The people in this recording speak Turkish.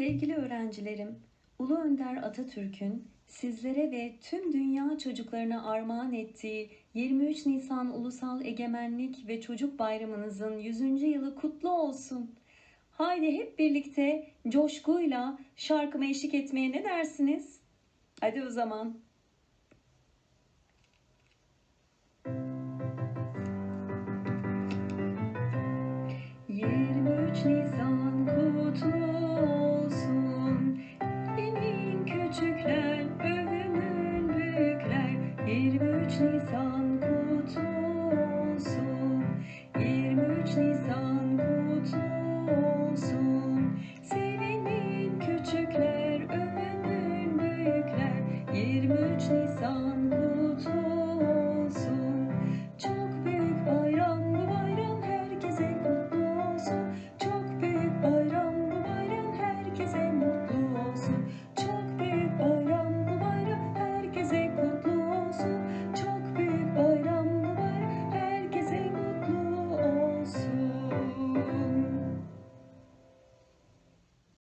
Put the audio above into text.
Sevgili öğrencilerim, Ulu Önder Atatürk'ün sizlere ve tüm dünya çocuklarına armağan ettiği 23 Nisan Ulusal Egemenlik ve Çocuk Bayramınızın 100. yılı kutlu olsun. Haydi hep birlikte coşkuyla şarkıma eşlik etmeye ne dersiniz? Hadi o zaman. Yirmi üç Nisan Deutschlands Ankunft.